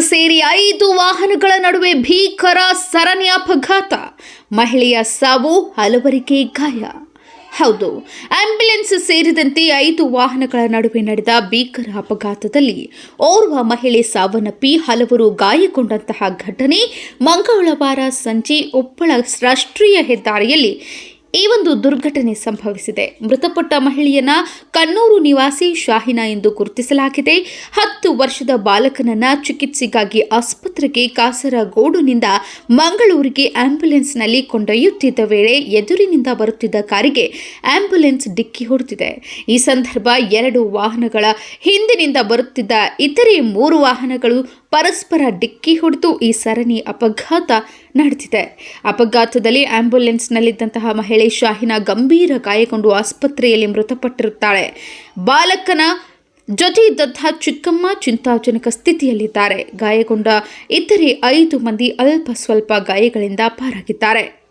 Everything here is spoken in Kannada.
ಸೇರಿ ಐದು ವಾಹನಗಳ ನಡುವೆ ಭೀಕರ ಸರಣಿ ಅಪಘಾತ. ಮಹಿಳೆಯ ಸಾವು ಹಲವರಿಗೆ ಗಾಯ. ಹೌದು, ಆಂಬ್ಯುಲೆನ್ಸ್ ಸೇರಿದಂತೆ ಐದು ವಾಹನಗಳ ನಡುವೆ ನಡೆದ ಭೀಕರ ಅಪಘಾತದಲ್ಲಿ ಓರ್ವ ಮಹಿಳೆ ಸಾವನ್ನಪ್ಪಿ ಹಲವರು ಗಾಯಗೊಂಡಂತಹ ಘಟನೆ ಮಂಗಳವಾರ ಸಂಜೆ ಉಪ್ಪಳ ರಾಷ್ಟ್ರೀಯ ಹೆದ್ದಾರಿಯಲ್ಲಿ ಈ ಒಂದು ದುರ್ಘಟನೆ ಸಂಭವಿಸಿದೆ. ಮೃತಪಟ್ಟ ಮಹಿಳೆಯನ್ನ ಕಣ್ಣೂರು ನಿವಾಸಿ ಶಾಹಿನಾ ಎಂದು ಗುರುತಿಸಲಾಗಿದೆ. ಹತ್ತು ವರ್ಷದ ಬಾಲಕನನ್ನ ಚಿಕಿತ್ಸೆಗಾಗಿ ಆಸ್ಪತ್ರೆಗೆ ಕಾಸರಗೋಡುನಿಂದ ಮಂಗಳೂರಿಗೆ ಆಂಬ್ಯುಲೆನ್ಸ್ನಲ್ಲಿ ಕೊಂಡೊಯ್ಯುತ್ತಿದ್ದ ವೇಳೆ ಎದುರಿನಿಂದ ಬರುತ್ತಿದ್ದ ಕಾರಿಗೆ ಆಂಬ್ಯುಲೆನ್ಸ್ ಡಿಕ್ಕಿ ಹೊಡೆದಿದೆ. ಈ ಸಂದರ್ಭ ಎರಡು ವಾಹನಗಳ ಹಿಂದಿನಿಂದ ಬರುತ್ತಿದ್ದ ಇತರೆ ಮೂರು ವಾಹನಗಳು ಪರಸ್ಪರ ಡಿಕ್ಕಿ ಹೊಡೆದು ಈ ಸರಣಿ ಅಪಘಾತ ನಡೆದಿದೆ. ಅಪಘಾತದಲ್ಲಿ ಆಂಬ್ಯುಲೆನ್ಸ್ನಲ್ಲಿದ್ದಂತಹ ಮಹಿಳೆ ಶಾಹಿನಾ ಗಂಭೀರ ಗಾಯಗೊಂಡು ಆಸ್ಪತ್ರೆಯಲ್ಲಿ ಮೃತಪಟ್ಟಿರುತ್ತಾಳೆ. ಬಾಲಕನ ಜೊತೆ ಇದ್ದಂತಹ ಚಿಕ್ಕಮ್ಮ ಚಿಂತಾಜನಕ ಸ್ಥಿತಿಯಲ್ಲಿದ್ದಾರೆ. ಗಾಯಗೊಂಡ ಇತರೆ ಐದು ಮಂದಿ ಅಲ್ಪ ಸ್ವಲ್ಪ ಗಾಯಗಳಿಂದ ಪಾರಾಗಿದ್ದಾರೆ.